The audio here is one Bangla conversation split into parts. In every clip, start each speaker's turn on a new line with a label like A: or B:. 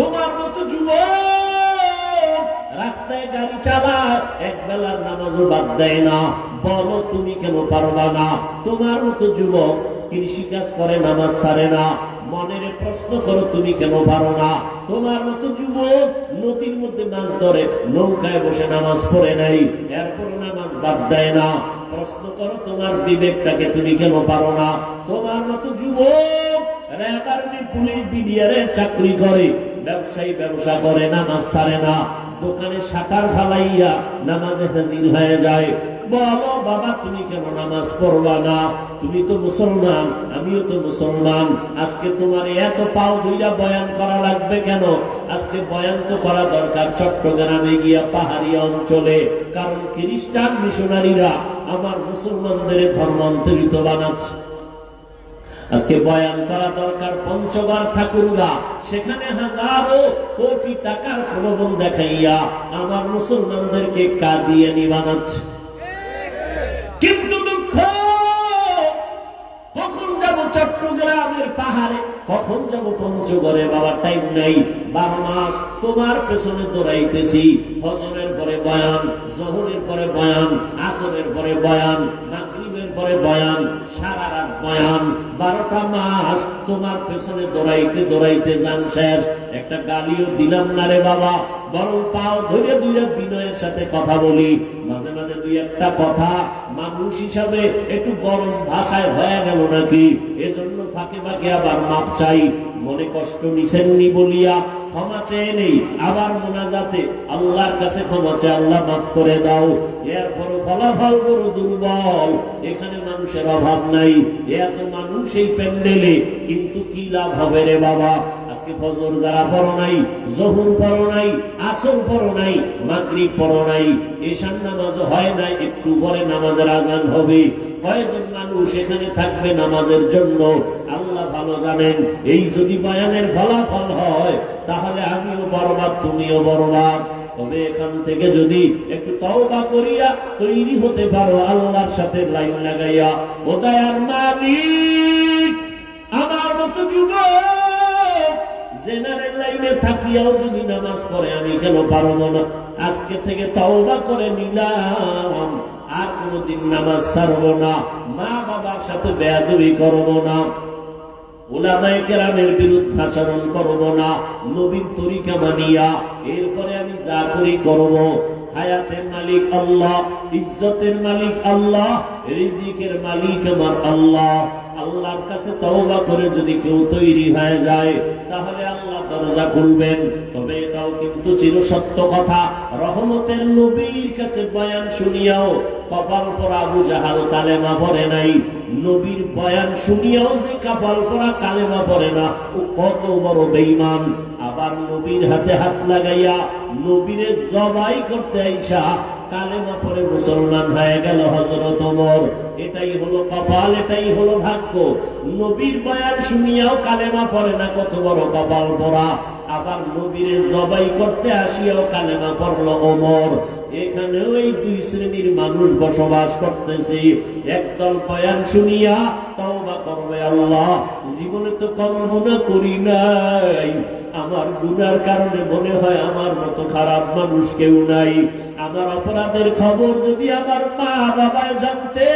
A: তোমার মতো যুবক, রাস্তায় গাড়ি চালায় এক বেলার নামাজও বাদ দেয় না। বলো, তুমি কেন পারবা না? তোমার মতো যুবক কৃষি কাজ করে, নামাজ ছাড়ে না। মনের প্রশ্ন করো, তুমি কেন পারো না? তোমার মতো যুবক, নদীর মধ্যে মাছ ধরে, নৌকায় বসে নামাজ পড়ে নাই, এরপর নামাজ বাদ দেয় না। প্রশ্ন করো, তোমার বিবেকটাকে তুমি কেন পারো না? তোমার মতো যুবক পুলিশ বিডিআরের চাকরি করে। ব্যবসায়ী ব্যবসা করে নামাজ ছাড়ে না। দোকানে সাঁতার ফালাইয়া নামাজে হাজির হয়ে যায়। বলো, বাবা, তুমি কেন নামাজ পড়বা না? তুমি তো মুসলমান, আমিও তো মুসলমান। আজকে তোমার এত পাও ধুইয়া বয়ান করা লাগবে কেন? আজকে বয়ান তো করা দরকার চট্টগ্রামে গিয়া পাহাড়ি অঞ্চলে। কারণ খ্রিস্টান মিশনারিরা আমার মুসলমানদের ধর্মান্তরিত বানাচ্ছে। আজকে বয়ান করা দরকার পঞ্চগড় ঠাকুরগা সেখানে হাজারো কোটি টাকার প্রলোভন দেখাইয়া আমার মুসলমানদেরকে কাদিয়ানি বানাচ্ছে কিন্তু দুঃখ, কখন যাব চট্টগ্রামের পাহাড়ে, কখন যাব পঞ্চগড়ে? বাবা টাইম নাই। বারো মাস তোমার পেছনে দৌড়াইতেছি ফজরের পরে বয়ান, জহরের পরে বয়ান, আসরের পরে বয়ান, মাগরিবের পরে বয়ান, সারা রাত বয়ান, বারোটা মাস তোমার পেছনে দৌড়াইতে দৌড়াইতে যান শেষ। একটা গালিও দিলাম না রে বাবা, বরং পাও ধরে দুইটা বিনয়ের সাথে কথা বলি। মাঝে মাঝে দুই একটা কথা মানুষ হিসাবে একটু গরম ভাষায় হয়ে গেল নাকি? এজন্য ফাঁকে ফাঁকে আবার মাপ চাই। মনে কষ্ট নিছেননি বলিয়া ক্ষমা চেয়ে নেই, আবার মোনাজাতে আল্লাহর কাছে ক্ষমা চায় আল্লাহ মাফ করে দাও। এরপরও ফলাফল বড় দুর্বল। এখানে মানুষের অভাব নাই। এত মানুষ এই প্যান্ডেলে, কিন্তু কি লাভ হবে রে বাবা? আজকে ফজর যারা পড়ো নাই, জহুর পড়ো নাই, আসর পড়ো নাই পড়ো নাই এশান নামাজ হয় নাই, একটু পরে নামাজের আজান হবে। কয়েকজন মানুষ এখানে থাকবে নামাজের জন্য? আল্লাহ ভালো জানেন। এই যদি বয়ানের ফলাফল হয়, তাহলে আমিও বরবাদ, তুমিও বরবাদ। তবে এখান থেকে যদি একটু তওবা করিয়া তৈরি হতে পারো, আল্লাহর সাথে লাইন লাগাইয়া, ও দয়ার মালিক, আমার মতো যুবক জেনারেল লাইনে থাকিয়াও যদি নামাজ পড়ে, আমি কেন না? আজকে থেকে তওবা করে নিলাম, আর কোনদিন নামাজ ছাড়বো না মা বাবার সাথে করব না আচরণ করব না নবীন তরিকা মানিয়া, এরপরে আমি যা করি করব। হায়াতের মালিক আল্লাহ, ইজ্জতের মালিক আল্লাহ রিজিকের মালিক আমার আল্লাহ। আল্লাহর কাছে তওবা করে যদি কেউ তৈরি হয়ে যায়, তাহলে আল্লাহ দরজা খুলবেন। তবে এটাও কিন্তু চির সত্য কথা। রহমতের নবীর কাছে বয়ান শুনিয়াও কপাল পরা আবু জাহাল কালেমা পড়ে নাই। নবীর বয়ান শুনিয়াও যে কপাল পরা কালেমা পড়ে না, ও কত বড় বেঈমান। আবার নবীর হাতে হাত লাগাইয়া নবীরে জবাই করতে আইসা কালেমা পরে মুসলমান হয়ে গেল হজরত ওমর। এটাই হলো কপাল, এটাই হলো ভাগ্য। নবীর বয়ান শুনিয়াও কালেমা পড়ে না, কত বড় কপাল পরা আবার নবীরে জবাই করতে আসিয়াও কালেমা পড়ল ওমর। এখানেও এই দুই শ্রেণির মানুষ বসবাস করতেছি। একদল বয়ান শুনিয়া তওবা করবে আল্লাহ। জীবনে তো গুণা করি নাই। আমার গুনার কারণে মনে হয় আমার মতো খারাপ মানুষ কেউ নাই। আমার অপরাধের খবর যদি আমার মা বাবায় জানতে,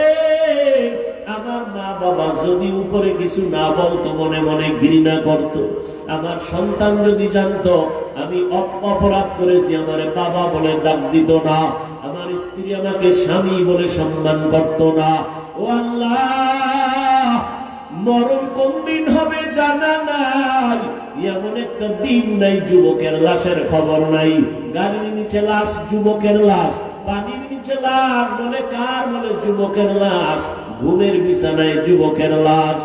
A: আমার মা বাবা যদি উপরে কিছু না বলতো, মনে মনে ঘৃণা করত। আমার সন্তান যদি জানতো, আমি অপরাধ করেছি, আমার বাবা বলে ডাক দিত না। আমার স্ত্রী আমাকে স্বামী বলে সম্মান করত না। ও আল্লাহ! মরণ কোন দিন হবে জানা নাই। এমন একটা দিন নাই যুবকের লাশের খবর নাই। গাড়ির নিচে লাশ, যুবকের লাশ, পানির নিচে লাশ, বলে কার বলে যুবকের লাশ, ঘুমের বিছানায় যুবকের লাশ।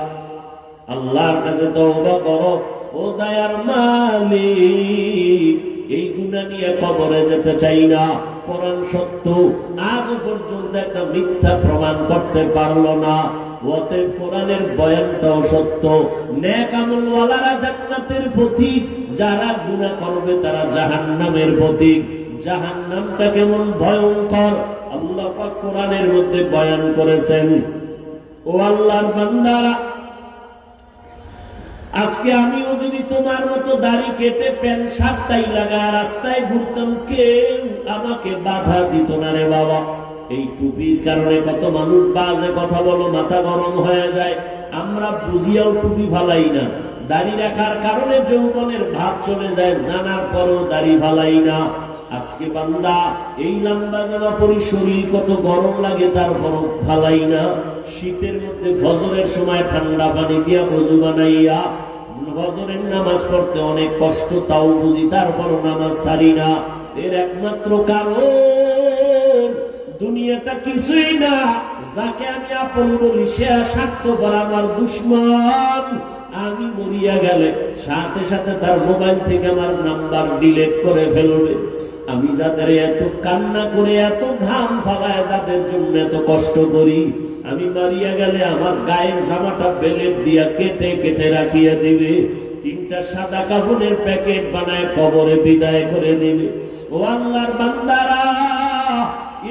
A: আল্লাহর কাছে তওবা করো, ও দয়ার মালিক। এই গুণা নিয়ে কবরে যেতে চাই না। কোরআন সত্য। আজ পর্যন্ত একটা মিথ্যা প্রমাণ করতে পারল না। যারা করবে তারা কেমন ভয়ঙ্কর। আল্লাহ কোরআনের মধ্যে বয়ান করেছেন, ও আল্লাহর বান্দারা আজকে আমিও যদি তোমার মতো দাড়ি কেটে প্যান্ট শার্টটাই লাগা রাস্তায় ঘুরতাম, কেউ আমাকে বাধা দিত না রে বাবা। এই টুপির কারণে কত মানুষ বাজে কথা বলো, মাথা গরম হয়ে যায়। আমরা বুঝিয়াও টুপি ফালাই না। দাড়ি রাখার কারণে যৌবনের ভাব চলে যায়, জানার পরও দাড়ি ফালাই না। আজকে বান্দা, এই লম্বা জামা পরি শরীর কত গরম লাগে তারপরও ফালাই না। শীতের মধ্যে ফজরের সময় ঠান্ডা পানি দিয়া বজু বানাইয়া, ফজরের নামাজ পড়তে অনেক কষ্ট, তাও বুঝি তারপরও নামাজ সারি না। এর একমাত্র কারণ, দুনিয়াটা কিছুই না। যাকে আমি আপন বলি, সে স্বার্থপর আমার দুশ্মন। আমি মরিয়া গেলে সাথে সাথে তার মোবাইল থেকে আমার নাম্বার ডিলেট করে ফেলবে। আমি যাদের এত কান্না করে, এত ঘাম ফালায়, যাদের জন্য এত কষ্ট করি, আমি মারিয়া গেলে আমার গায়ের জামাটা বেলেট দিয়া কেটে কেটে রাখিয়া দিবে। তিনটা সাদা কাপড়ের প্যাকেট বানায় কবরে বিদায় করে দিবে। ও আল্লাহর বান্দারা,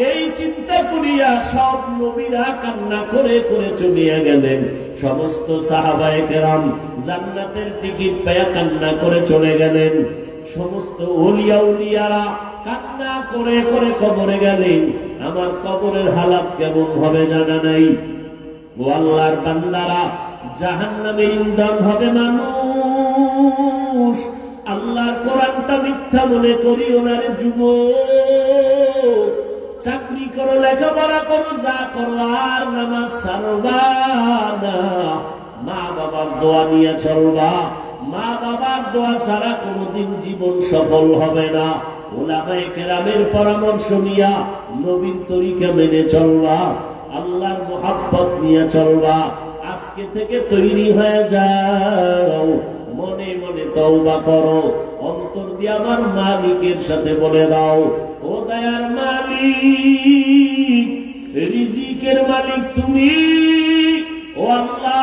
A: এই চিন্তা করিয়া সব নবীরা কান্না করে করে চলিয়া গেলেন। সমস্ত সাহাবায়ে কেরাম জান্নাতের টিকিট পেয়া কান্না করে চলে গেলেন। সমস্ত ওলিয়া উলিয়ারা কান্না করে করে কবরে গেলেন আমার কবরের হালাত কেমন হবে জানা নাই। ও আল্লাহর বান্দারা জাহান্নামের ইন্ধন হবে মানুষ। আল্লাহর কোরআনটা মিথ্যা মনে করি ওনার যুব চাকরি করো, লেখাপড়া করো, যা করো আর নামাজ সারবা না। মা বাবার দোয়া নিয়ে চলবা। মা বাবার দোয়া ছাড়া কোনোদিন জীবন সফল হবে না। কেরামের পরামর্শ নিয়া নবীন তরিকা মেনে চলবা আল্লাহর মোহাব্বত নিয়ে চলবা আজকে থেকে তৈরি হয়ে যাও, মনে মনে তওবা করো, অন্তর দিয়ে আমার মালিকের সাথে বলে দাও, ও দয়ার মালিক, রিজিকের মালিক তুমি, ও আল্লাহ,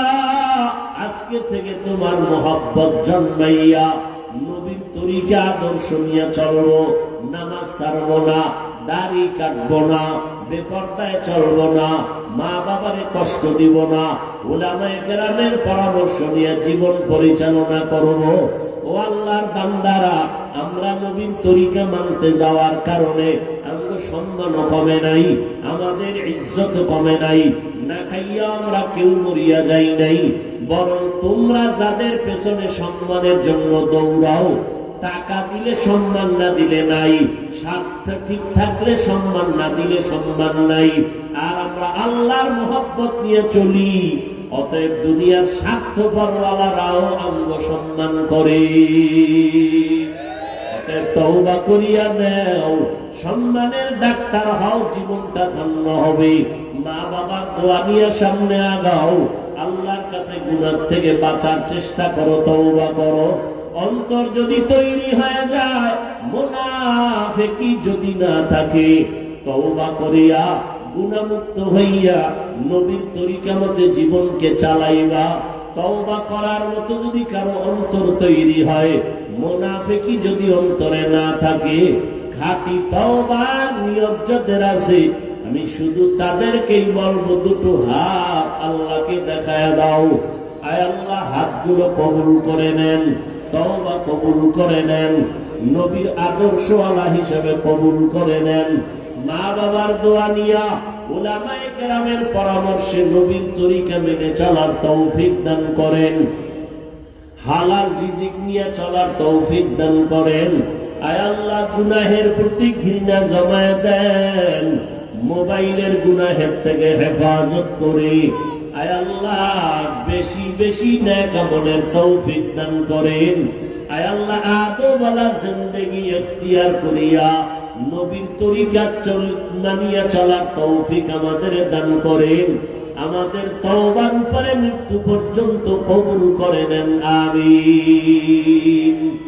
A: আজকে থেকে তোমার মোহাব্বত জন্মাইয়া তরিকা আদর্শ নিয়ে চলবো। নামাজ ছাড়বো না, দাড়ি কাটবো না, বেপর্দায় চলবো না মা বাবারে কষ্ট দিব না ওলামায় কেরামের পরামর্শ নিয়ে জীবন পরিচালনা করব। ও আল্লাহর বান্দারা, আমরা নবীন তরিকা মানতে যাওয়ার কারণে আমাদের সম্মানও কমে নাই, আমাদের ইজ্জত কমে নাই, না খাইয়া আমরা কেউ মরিয়া যাই নাই, বরং তোমরা যাদের পেছনে সম্মানের জন্য দৌড়াও টাকা দিলে সম্মান না দিলে নাই, স্বার্থ ঠিক থাকলে সম্মান না দিলে সম্মান নাই। আর আমরা আল্লাহর মোহব্বত নিয়ে চলি, অতএব দুনিয়ার স্বার্থ স্বার্থপরওয়ালারাও আঙ্গ সম্মান করে। তওবা করিয়া দেও সম্মানের ডাক্তার হও, জীবনটা ধন্য হবে। মা বাবার দোয়া নিয়ে সামনে আগাও। আল্লাহর কাছে গুণার থেকে বাঁচার চেষ্টা করো, তওবা করো। অন্তর যদি তৈরি হয়ে যায়, মোনাফেকি যদি না থাকে, তওবা করিয়া গুণামুক্ত হইয়া নবীর তরিকা মতে জীবনকে চালাইবা। তওবা করার মতো যদি কারও অন্তর তৈরি হয় মোনাফেকি যদি অন্তরে না থাকে, খাঁটি তওবার নিয়ত যাদের আছে, আমি শুধু তাদেরকেই বলব, দুটো হাত আল্লাহকে দেখায় দাও। আয় আল্লাহ, হাতগুলো কবুল করে নেন, তওবা কবুল করে নেন, নবীর আদর্শওয়ালা হিসেবে কবুল করে নেন। মা বাবার দোয়া নিয়া পরামর্শে নবীর তরিকা মেনে চলার তৌফিক দান করেন। হালাল রিজিক নিয়ে চলার তৌফিক দান করেন। গুনাহের প্রতি ঘৃণা জমায় দেন। মোবাইলের গুনাহের থেকে হেফাজত করে। আয় আল্লাহ, বেশি বেশি ন্যাক আমলের তৌফিক দান করেন। আয় আল্লাহ আদোবালা জিন্দেগি এখতিয়ার করিয়া নবীর তরিকা মানিয়া চলার তৌফিক আমাদের দান করেন। আমাদের তওবার উপরে মৃত্যু পর্যন্ত কবুল করে নেন। আমিন।